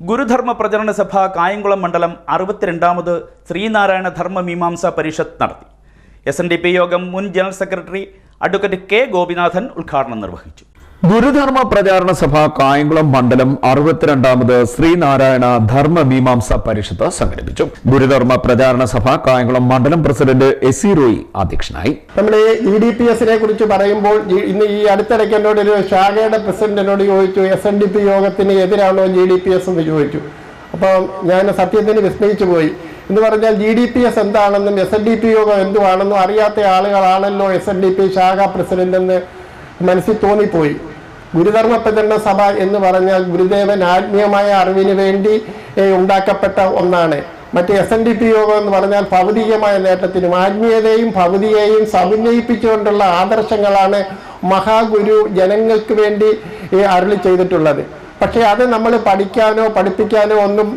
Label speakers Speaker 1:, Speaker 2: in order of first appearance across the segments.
Speaker 1: ഗുരുധർമ്മ പ്രചരണ സഭ കായംകുളം മണ്ഡലം അറുപത്തിരണ്ടാമത് ശ്രീനാരായണ ധർമ്മ മീമാംസ പരിഷത്ത് നടത്തി. എസ് എൻ ഡി പി യോഗം മുൻ general secretary advocate K Gopinathan ഉദ്ഘാടനം നിർവഹിച്ചു.
Speaker 2: ഗുരുധർമ്മ പ്രചാരണ സഭ കായംകുളം മണ്ഡലം അറുപത്തിരണ്ടാമത് ശ്രീനാരായണ ധർമ്മ മീമാംസ പരിഷത്ത് സംഘടിപ്പിച്ചു. ഗുരുധർമ്മ പ്രചാരണ സഭ കായംകുളം മണ്ഡലം പ്രസിഡന്റ് എസ് സി റോയി അധ്യക്ഷനായി.
Speaker 3: നമ്മൾ ഇ ഡി പി എസിനെ കുറിച്ച് പറയുമ്പോൾ ഇന്ന് ഈ അടുത്തിടയ്ക്ക് എന്നോട് ഒരു ശാഖയുടെ പ്രസിഡന്റ് എന്നോട് ചോദിച്ചു എസ് എൻ ഡി പി യോഗത്തിന് എതിരാണോ ജി ഡി പി എസ് എന്ന് ചോദിച്ചു. അപ്പോൾ ഞാൻ സത്യത്തിന് വിസ്മയിച്ചു പോയി. എന്ന് പറഞ്ഞാൽ ജി ഡി പി എസ് എന്താണെന്നും എസ് എൻ ഡി പി യോഗം എന്തുവാണെന്നും അറിയാത്ത ആളുകളാണല്ലോ എസ് എൻ ഡി പി ശാഖ പ്രസിഡന്റ് എന്ന് മനസ്സിൽ തോന്നിപ്പോയി. ഗുരുധർമ്മ പ്രചരണ സഭ എന്ന് പറഞ്ഞാൽ ഗുരുദേവൻ ആത്മീയമായ അറിവിന് വേണ്ടി ഉണ്ടാക്കപ്പെട്ട ഒന്നാണ്. മറ്റ് എസ് എൻ ഡി പി യോഗം എന്ന് പറഞ്ഞാൽ ഭൗതികമായ നേട്ടത്തിനും ആത്മീയതയും ഭൗതികയും സമന്വയിപ്പിച്ചുകൊണ്ടുള്ള ആദർശങ്ങളാണ് മഹാഗുരു ജനങ്ങൾക്ക് വേണ്ടി അരുളി ചെയ്തിട്ടുള്ളത്. പക്ഷേ അത് നമ്മൾ പഠിക്കാനോ പഠിപ്പിക്കാനോ ഒന്നും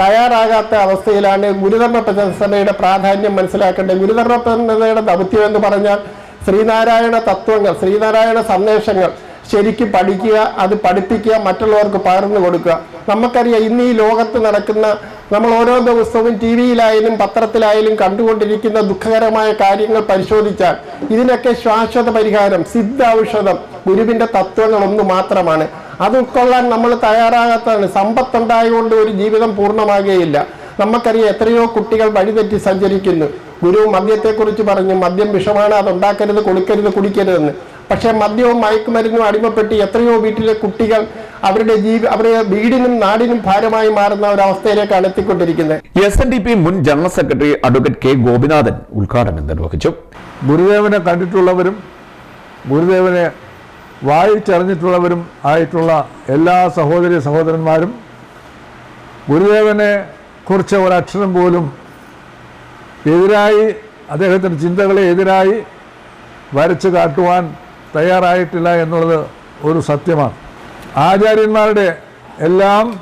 Speaker 3: തയ്യാറാകാത്ത അവസ്ഥയിലാണ് ഗുരുധർമ്മ പ്രചരണയുടെ പ്രാധാന്യം മനസ്സിലാക്കേണ്ടത്. ഗുരുധർമ്മ പ്രചരണയുടെ ദൗത്യം എന്ന് പറഞ്ഞാൽ ശ്രീനാരായണ തത്വങ്ങൾ ശ്രീനാരായണ സന്ദേശങ്ങൾ ശരിക്കും പഠിക്കുക അത് പഠിപ്പിക്കുക മറ്റുള്ളവർക്ക് പകർന്നു കൊടുക്കുക. നമുക്കറിയാം ഇന്ന് ഈ ലോകത്ത് നടക്കുന്ന നമ്മൾ ഓരോ ദിവസവും ടി വിയിലായാലും പത്രത്തിലായാലും കണ്ടുകൊണ്ടിരിക്കുന്ന ദുഃഖകരമായ കാര്യങ്ങൾ പരിശോധിച്ചാൽ ഇതിനൊക്കെ ശാശ്വത പരിഹാരം സിദ്ധ ഔഷധം ഗുരുവിന്റെ തത്വങ്ങൾ ഒന്ന് മാത്രമാണ്. അത് ഉൾക്കൊള്ളാൻ നമ്മൾ തയ്യാറാകാത്തതാണ്. സമ്പത്തുണ്ടായതുകൊണ്ട് ഒരു ജീവിതം പൂർണമാകുകയില്ല. നമുക്കറിയാം എത്രയോ കുട്ടികൾ വഴിതെറ്റി സഞ്ചരിക്കുന്നു. ഗുരു മദ്യത്തെക്കുറിച്ച് പറഞ്ഞു മദ്യം വിഷമാണ് അത് ഉണ്ടാക്കരുത് കൊടുക്കരുത് കുടിക്കരുതെന്ന്. പക്ഷേ മദ്യവും മയക്കുമരുന്നും അടിമപ്പെട്ട് എത്രയോ വീട്ടിലെ കുട്ടികൾ അവരുടെ ജീവി അവരുടെ വീടിനും നാടിനും ഭാരമായി മാറുന്ന ഒരു അവസ്ഥയിലേക്കാണ് എത്തിക്കൊണ്ടിരിക്കുന്നത്
Speaker 2: എസ് എൻ ഡി പി മുൻ general secretary advocate K Gopinathan ഉദ്ഘാടനം നിർവഹിച്ചു.
Speaker 4: ഗുരുദേവനെ കണ്ടിട്ടുള്ളവരും ഗുരുദേവനെ വായിച്ചറിഞ്ഞിട്ടുള്ളവരും ആയിട്ടുള്ള എല്ലാ സഹോദരി സഹോദരന്മാരും ഗുരുദേവനെ കുറിച്ച് ഒരക്ഷരം പോലും എതിരായി അദ്ദേഹത്തിന്റെ ചിന്തകളെ എതിരായി വരച്ച് കാട്ടുവാൻ തയ്യാറായിട്ടില്ല എന്നുള്ളത് ഒരു സത്യമാണ്. ആചാര്യന്മാരുടെ എല്ലാം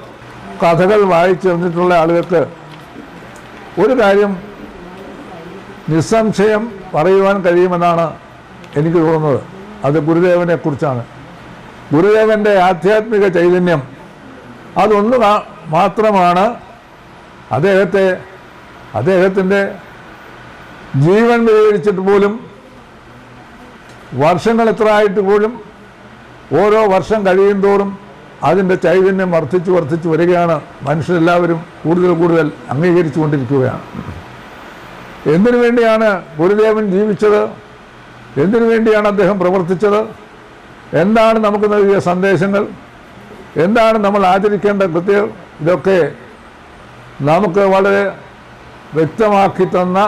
Speaker 4: കഥകൾ വായിച്ചറിഞ്ഞിട്ടുള്ള ആളുകൾക്ക് ഒരു കാര്യം നിസ്സംശയം പറയുവാൻ കഴിയുമെന്നാണ് എനിക്ക് തോന്നുന്നത്. അത് ഗുരുദേവനെ കുറിച്ചാണ്. ഗുരുദേവന്റെ ആധ്യാത്മിക ചൈതന്യം അതൊന്ന് മാത്രമാണ് അദ്ദേഹത്തെ അദ്ദേഹത്തിന്റെ ജീവൻ വിവരിച്ചിട്ട് പോലും വർഷങ്ങൾ എത്ര ആയിട്ട് പോലും ഓരോ വർഷം കഴിയും തോറും അതിന്റെ ചൈതന്യം വർദ്ധിച്ച് വർദ്ധിച്ച് വരികയാണ്. മനുഷ്യരെല്ലാവരും കൂടുതൽ കൂടുതൽ അംഗീകരിച്ചു കൊണ്ടിരിക്കുകയാണ് എന്തിനു വേണ്ടിയാണ് ഗുരുദേവൻ ജീവിച്ചത്? എന്തിനു വേണ്ടിയാണ് അദ്ദേഹം പ്രവർത്തിച്ചത്? എന്താണ് നമുക്ക് നൽകിയ സന്ദേശങ്ങൾ? എന്താണ് നമ്മൾ ആചരിക്കേണ്ട കൃത്യം ഇതൊക്കെ നമുക്ക് വളരെ വ്യക്തമാക്കി തന്ന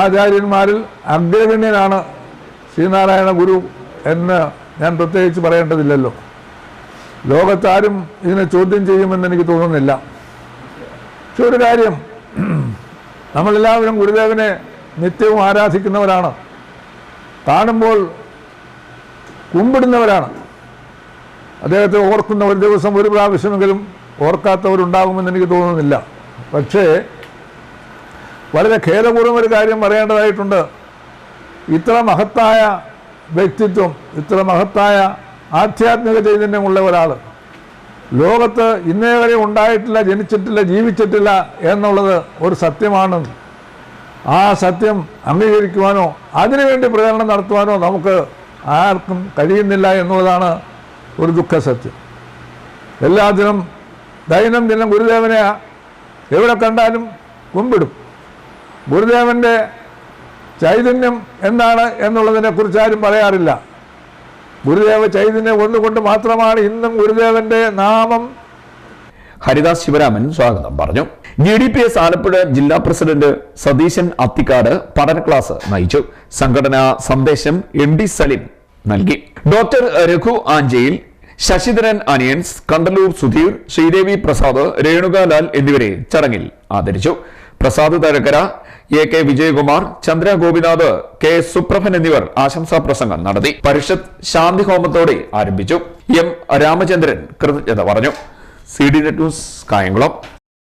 Speaker 4: ആചാര്യന്മാരിൽ അഗ്രഗണ്യനാണ് ശ്രീനാരായണ ഗുരു എന്ന് ഞാൻ പ്രത്യേകിച്ച് പറയേണ്ടതില്ലല്ലോ. ലോകത്താരും ഇതിനെ ചോദ്യം ചെയ്യുമെന്ന് എനിക്ക് തോന്നുന്നില്ല. പക്ഷെ ഒരു കാര്യം നമ്മളെല്ലാവരും ഗുരുദേവനെ നിത്യവും ആരാധിക്കുന്നവരാണ്. കാണുമ്പോൾ കുമ്പിടുന്നവരാണ്. അദ്ദേഹത്തെ ഓർക്കുന്ന ഒരു ദിവസം ഒരു പ്രാവശ്യമെങ്കിലും ഓർക്കാത്തവരുണ്ടാകുമെന്ന് എനിക്ക് തോന്നുന്നില്ല. പക്ഷേ വളരെ ഖേദപൂർവം ഒരു കാര്യം പറയേണ്ടതായിട്ടുണ്ട്. ഇത്ര മഹത്തായ വ്യക്തിത്വം ഇത്ര മഹത്തായ ആധ്യാത്മിക ചൈതന്യമുള്ള ഒരാൾ. ലോകത്ത് ഇന്നേ വരെ ഉണ്ടായിട്ടില്ല ജനിച്ചിട്ടില്ല ജീവിച്ചിട്ടില്ല എന്നുള്ളത് ഒരു സത്യമാണ്. ആ സത്യം അംഗീകരിക്കുവാനോ അതിനുവേണ്ടി പ്രചരണം നടത്തുവാനോ നമുക്ക് ആർക്കും കഴിയുന്നില്ല എന്നുള്ളതാണ് ഒരു ദുഃഖസത്യം എല്ലാത്തിനും ദൈനംദിനം ഗുരുദേവനെ എവിടെ കണ്ടാലും കുമ്പിടും. ഗുരുദേവന്റെ ചൈതന്യം എന്താണ് എന്നുള്ളതിനെക്കുറിച്ച് ആരും പറയാറില്ല. ഗുരുദേവ ചൈതന്യം ഒന്നുകൊണ്ട് മാത്രമാണ് ഇന്നും ഗുരുദേവന്റെ നാമം.
Speaker 2: ഹരിദാസ് ശിവരാമൻ സ്വാഗതം പറഞ്ഞു. G D P S Alappuzha ജില്ലാ പ്രസിഡന്റ് സതീശൻ അത്തിക്കാട് പഠന ക്ലാസ് നയിച്ചു. സംഘടനാ സന്ദേശം എം ഡി സലിം നൽകി. ഡോക്ടർ രഘു ആഞ്ചയിൽ ശശിധരൻ അനിയൻസ് കണ്ടലൂർ സുധീർ ശ്രീദേവി പ്രസാദ് രേണുകാലാൽ എന്നിവരെ ചടങ്ങിൽ ആദരിച്ചു. Prasad Thazhakkara A K Vijayakumar Chandra Gopinath K Suprabhan എന്നിവർ ആശംസാ പ്രസംഗം നടത്തി. പരിഷത്ത് ശാന്തി ഹോമത്തോടെ ആരംഭിച്ചു. എം രാമചന്ദ്രൻ കൃതജ്ഞത പറഞ്ഞു. C D net news Kayamkulam.